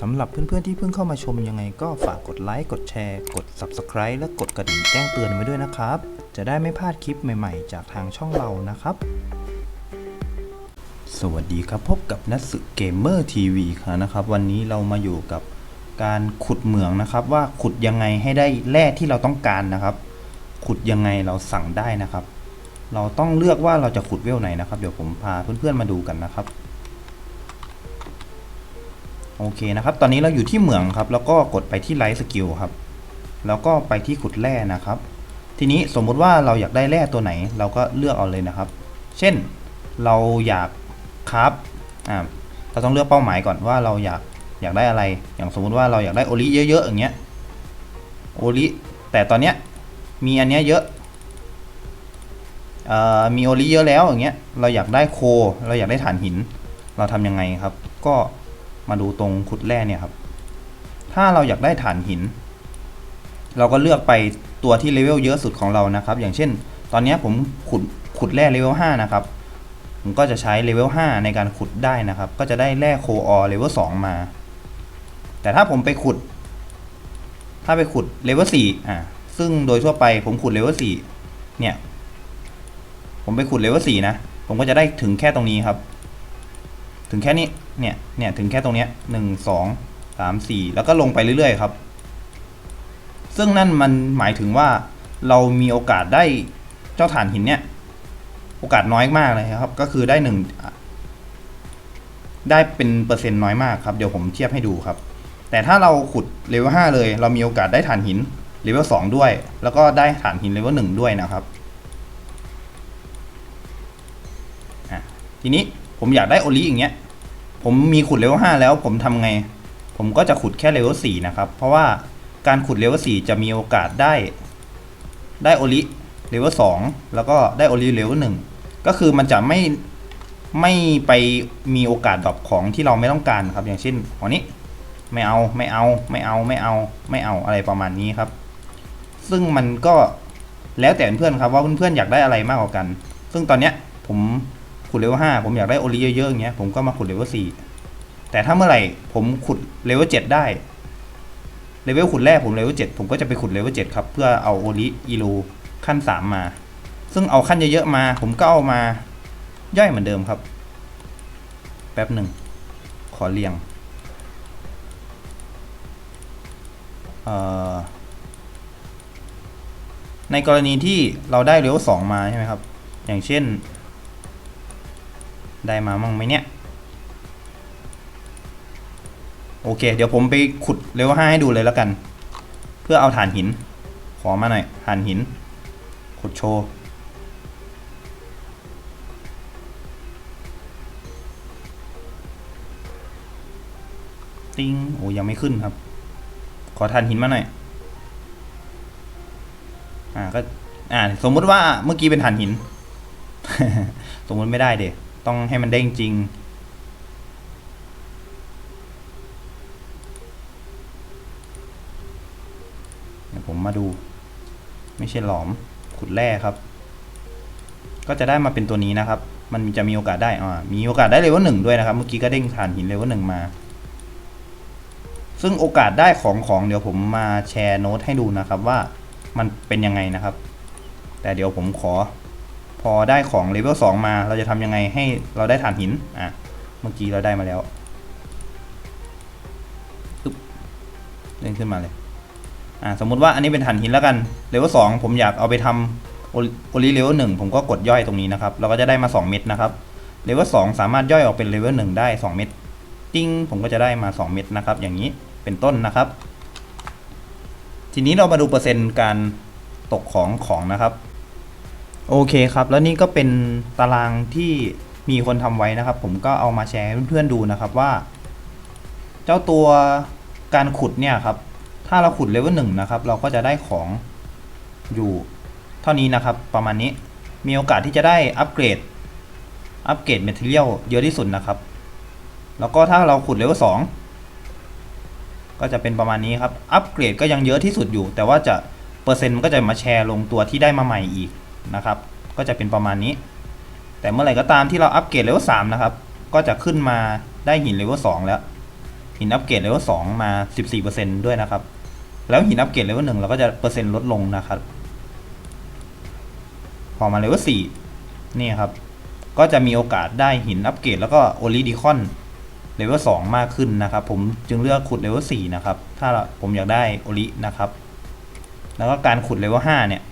สำหรับเพื่อนๆที่เพิ่งเข้ามาชมยังไงก็ฝากกดไลค์กดแชร์ กด Subscribe และกดกระดิ่งแจ้งเตือนไว้ด้วยนะครับ จะได้ไม่พลาดคลิปใหม่ๆ จากทางช่องเรานะครับ สวัสดีครับพบกับนัสึเกมเมอร์ทีวีครับนะครับ วันนี้เรามาอยู่กับการขุดเหมืองนะครับ ว่าขุดยังไงให้ได้แร่ที่เราต้องการนะครับ ขุดยังไงเราสั่งได้นะครับ เราต้องเลือกว่าเราจะขุดเวลไหนนะครับ เดี๋ยวผมพาเพื่อนๆมาดูกันนะครับ โอเคนะครับ ตอนนี้เราอยู่ที่เหมืองครับ แล้วก็กดไปที่ไลท์สกิลครับ แล้วก็ไปที่ขุดแร่นะครับ ทีนี้สมมุติว่าเราอยากได้แร่ตัวไหน เราก็เลือกเอาเลยนะครับ เช่น เราอยากครับอ่าเราต้องเลือกเป้าหมายก่อนว่าเราอยากอยากได้อะไร อย่างสมมุติว่าเราอยากได้โอลิเยอะๆอย่างเงี้ย โอลิ แต่ตอนเนี้ยมีอันเนี้ยเยอะเอ่อมีโอลิเยอะแล้วอย่างเงี้ย เราอยากได้โค เราอยากได้ฐานหิน เราทำยังไงครับ ก็ มาดูตรงขุดแร่เนี่ยครับ ถ้าเราอยากได้ฐานหิน เราก็เลือกไปตัวที่เลเวลเยอะสุดของเรานะครับ อย่างเช่น ตอนนี้ผมขุดขุดแร่เลเวล5นะครับ ผมก็จะใช้เลเวล5ในการขุดได้นะครับ ก็จะได้แร่โคออเลเวล2มา แต่ถ้าผมไปขุด ถ้าไปขุดเลเวล4อ่าซึ่งโดยทั่วไปผมขุดเลเวล4เนี่ย ผมไปขุดเลเวล4นะ ผมก็จะได้ถึงแค่ตรงนี้ครับ ถึงแค่นี้เนี่ยเนี่ยถึงแค่ตรงเนี้ยหนึ่งสองสามสี่แล้วก็ลงไปเรื่อยๆครับ ซึ่งนั่นมันหมายถึงว่าเรามีโอกาสได้เจ้าฐานหินเนี่ยโอกาสน้อยมากเลยครับ ก็คือได้หนึ่งได้เป็นเปอร์เซ็นต์น้อยมากครับ เดี๋ยวผมเทียบให้ดูครับ แต่ถ้าเราขุดเลเวล5เลย เรามีโอกาสได้ฐานหินเลเวล2ด้วย แล้วก็ได้ฐานหินเลเวล1ด้วยนะครับทีนี้ ผมอยากได้โอลิอย่างเงี้ย ผมมีขุดเลเวล5แล้วผมทำไง ผมก็จะขุดแค่เลเวล4นะครับ เพราะว่าการขุดเลเวล4จะมีโอกาสได้ ได้โอลิเลเวล2แล้วก็ได้โอลิเลเวล1ก็คือมันจะไม่ไม่ไปมีโอกาสดรอปของที่เราไม่ต้องการครับ อย่างเช่นอันนี้ไม่เอาไม่เอาไม่เอาไม่เอาไม่เอาอะไรประมาณนี้ครับ ซึ่งมันก็แล้วแต่เพื่อนครับว่าเพื่อนๆอยากได้อะไรมากกว่ากัน ซึ่งตอนเนี้ยผม ขุดเลเวลห้าผมอยากได้โอลิเยอะๆอย่างเงี้ยผมก็มาขุดเลเวลสี่แต่ถ้าเมื่อไหร่ผมขุดเลเวลเจ็ดได้เลเวลขุดแรกผมเลเวลเจ็ดผมก็จะไปขุดเลเวลเจ็ดครับเพื่อเอาโอลิอีลูขั้นสามมา ซึ่งเอาขั้นเยอะๆมา ผมก็เอามาย่อยเหมือนเดิมครับ แป๊บหนึ่งขอเรียงในกรณีที่เราได้เลเวลสองมาใช่ไหมครับ อย่างเช่น ได้มามั่งไหมเนี่ยโอเค เดี๋ยวผมไปขุดเลเวลห้าให้ดูเลยแล้วกัน เพื่อเอาฐานหิน ขอมาหน่อยฐานหิน ขุดโชว์ติ้งโอ้ยังไม่ขึ้นครับ ขอทานหินมาหน่อยอ่าก็อ่าสมมติว่าเมื่อกี้เป็นฐานหิน สมมติไม่ได้เด็ ต้องให้มันเด้งจริง เดี๋ยวผมมาดู ไม่ใช่หลอมขุดแร่ครับ ก็จะได้มาเป็นตัวนี้นะครับ มันจะมีโอกาสได้อ่ามีโอกาสได้เลเวลหนึ่งด้วยนะครับ เมื่อกี้ก็เด้งฐานหินเลเวลหนึ่งมา ซึ่งโอกาสได้ของของเดี๋ยวผมมาแชร์โน้ตให้ดูนะครับว่ามันเป็นยังไงนะครับ แต่เดี๋ยวผมขอ พอได้ของเลเวล2มาเราจะทำยังไงให้เราได้ฐานหิน อะ เมื่อกี้เราได้มาแล้วปึ๊บเด้งขึ้นมาเลย อะสมมติว่าอันนี้เป็นฐานหินแล้วกันเลเวล2ผมอยากเอาไปทำโอลิเลเวล1ผมก็กดย่อยตรงนี้นะครับ เราก็จะได้มา 2 เม็ดนะครับเลเวล2สามารถย่อยออกเป็นเลเวล1ได้ 2 เม็ดติ้งผมก็จะได้มา 2 เม็ดนะครับ อย่างนี้เป็นต้นนะครับ ทีนี้เรามาดูเปอร์เซ็นต์การตกของของนะครับ โอเคครับ แล้วนี่ก็เป็นตารางที่มีคนทำไว้นะครับ ผมก็เอามาแชร์ให้เพื่อนๆดูนะครับว่า เจ้าตัวการขุดเนี่ยครับ ถ้าเราขุดเลเวลหนึ่งนะครับ เราก็จะได้ของอยู่เท่านี้นะครับ ประมาณนี้มีโอกาสที่จะได้อัปเกรดอัปเกรดเมทัลเลียลเยอะที่สุดนะครับ แล้วก็ถ้าเราขุดเลเวลสองก็จะเป็นประมาณนี้ครับ อัปเกรดก็ยังเยอะที่สุดอยู่ แต่ว่าจะเปอร์เซ็นต์มันก็จะมาแชร์ลงตัวที่ได้มาใหม่อีก นะครับ ก็จะเป็นประมาณนี้ แต่เมื่อไหร่ก็ตามที่เราอัปเกรดเลเวลสามนะครับ ก็จะขึ้นมาได้หินเลเวลสองแล้วหินอัปเกรดเลเวลสองมา14%ด้วยนะครับ แล้วหินอัปเกรดเลเวลหนึ่งเราก็จะเปอร์เซ็นต์ลดลงนะครับ พอมาเลเวลสี่นี่ครับก็จะมีโอกาสได้หินอัปเกรดแล้วก็โอลิดิคอนเลเวลสองมากขึ้นนะครับ ผมจึงเลือกขุดเลเวลสี่นะครับ ถ้าผมอยากได้โอลินะครับ แล้วก็การขุดเลเวลห้าเนี่ย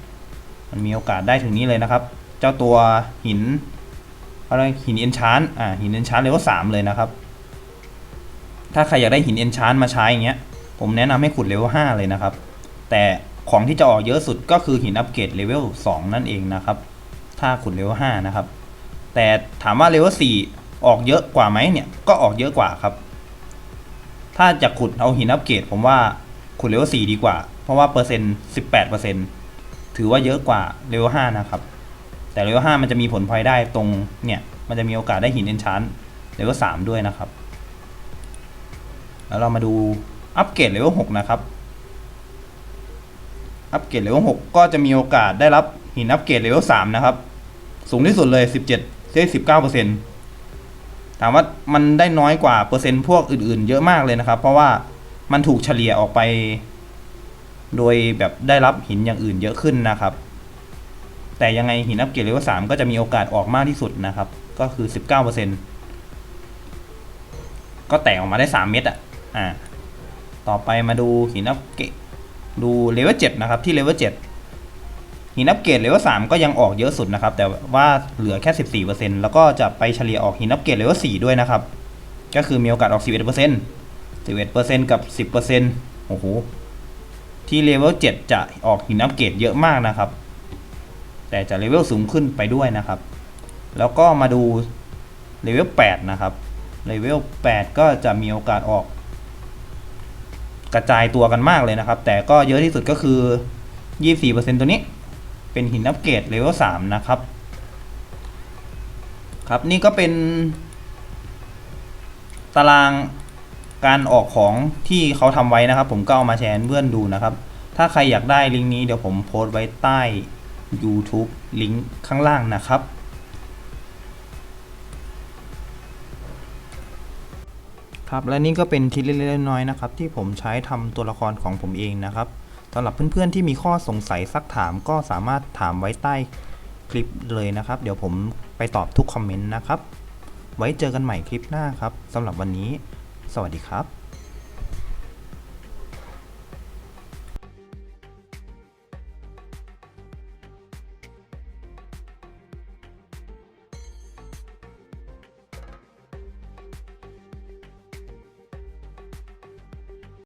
มันมีโอกาสได้ถึงนี้เลยนะครับ เจ้าตัวหินอะไรหินเอนชานอ่าหินเอนชานเลเวลสามเลยนะครับ ถ้าใครอยากได้หินเอนชานมาใช้อย่างเงี้ย ผมแนะนำให้ขุดเลเวลห้าเลยนะครับ แต่ของที่จะออกเยอะสุดก็คือหินอัปเกรดเลเวลสองนั่นเองนะครับ ถ้าขุดเลเวลห้านะครับ แต่ถามว่าเลเวลสี่ออกเยอะกว่าไหมเนี่ย ก็ออกเยอะกว่าครับ ถ้าจะขุดเอาหินอัปเกรดผมว่าขุดเลเวลสี่ดีกว่า เพราะว่าเปอร์เซ็นต์สิบแปดเปอร์เซ็นต์ ถือว่าเยอะกว่าเลเวลห้านะครับ แต่เลเวลห้ามันจะมีผลพลอยได้ตรงเนี่ยมันจะมีโอกาสได้หินเอนชานเลเวลสามด้วยนะครับ แล้วเรามาดูอัปเกรดเลเวลหกนะครับอัปเกรดเลเวลหกก็จะมีโอกาสได้รับหินอัปเกรดเลเวลสามนะครับ สูงที่สุดเลยสิบเจ็ดได้สิบเก้าเปอร์เซ็นต์ถามว่ามันได้น้อยกว่าเปอร์เซ็นต์พวกอื่นๆ เยอะมากเลยนะครับ เพราะว่ามันถูกเฉลี่ยออกไป โดยแบบได้รับหินอย่างอื่นเยอะขึ้นนะครับ แต่ยังไงหินอัปเกรดเลเวลสามก็จะมีโอกาสออกมากที่สุดนะครับ ก็คือสิบเก้าเปอร์เซ็นต์ก็แตกออกมาได้สามเม็ดอะอ่าต่อไปมาดูหินอัปเกรดดูเลเวลเจ็ดนะครับที่เลเวลเจ็ดหินอัปเกรดเลเวลสามก็ยังออกเยอะสุดนะครับ แต่ว่าเหลือแค่สิบสี่เปอร์เซ็นแล้วก็จะไปเฉลี่ยออกหินอัปเกรดเลเวลสี่ด้วยนะครับ ก็คือมีโอกาสออกสิบเอ็ดเปอร์เซ็นต์สิบเอ็ดเปอร์เซ็นกับสิบเปอร์เซ็นต์โอ้โห ที่เลเวลเจ็ดจะออกหินอัปเกรดเยอะมากนะครับ แต่จะเลเวลสูงขึ้นไปด้วยนะครับ แล้วก็มาดูเลเวล8นะครับเลเวล8ก็จะมีโอกาสออก กระจายตัวกันมากเลยนะครับ แต่ก็เยอะที่สุดก็คือ 24%ตัวนี้ เป็นหินอัปเกรดเลเวล3นะครับครับนี่ก็เป็นตาราง การออกของที่เขาทำไว้นะครับ ผมก็เอามาแชร์ให้เพื่อนดูนะครับ ถ้าใครอยากได้ลิงก์นี้เดี๋ยวผมโพสต์ไว้ใต้ YouTube ลิงก์ข้างล่างนะครับครับและนี่ก็เป็นทริคเล็กๆน้อยๆนะครับ ที่ผมใช้ทำตัวละครของผมเองนะครับสำหรับเพื่อนๆที่มีข้อสงสัยซักถามก็สามารถถามไว้ใต้คลิปเลยนะครับ เดี๋ยวผมไปตอบทุกคอมเมนต์นะครับ ไว้เจอกันใหม่คลิปหน้าครับสำหรับวันนี้ สวัสดีครับ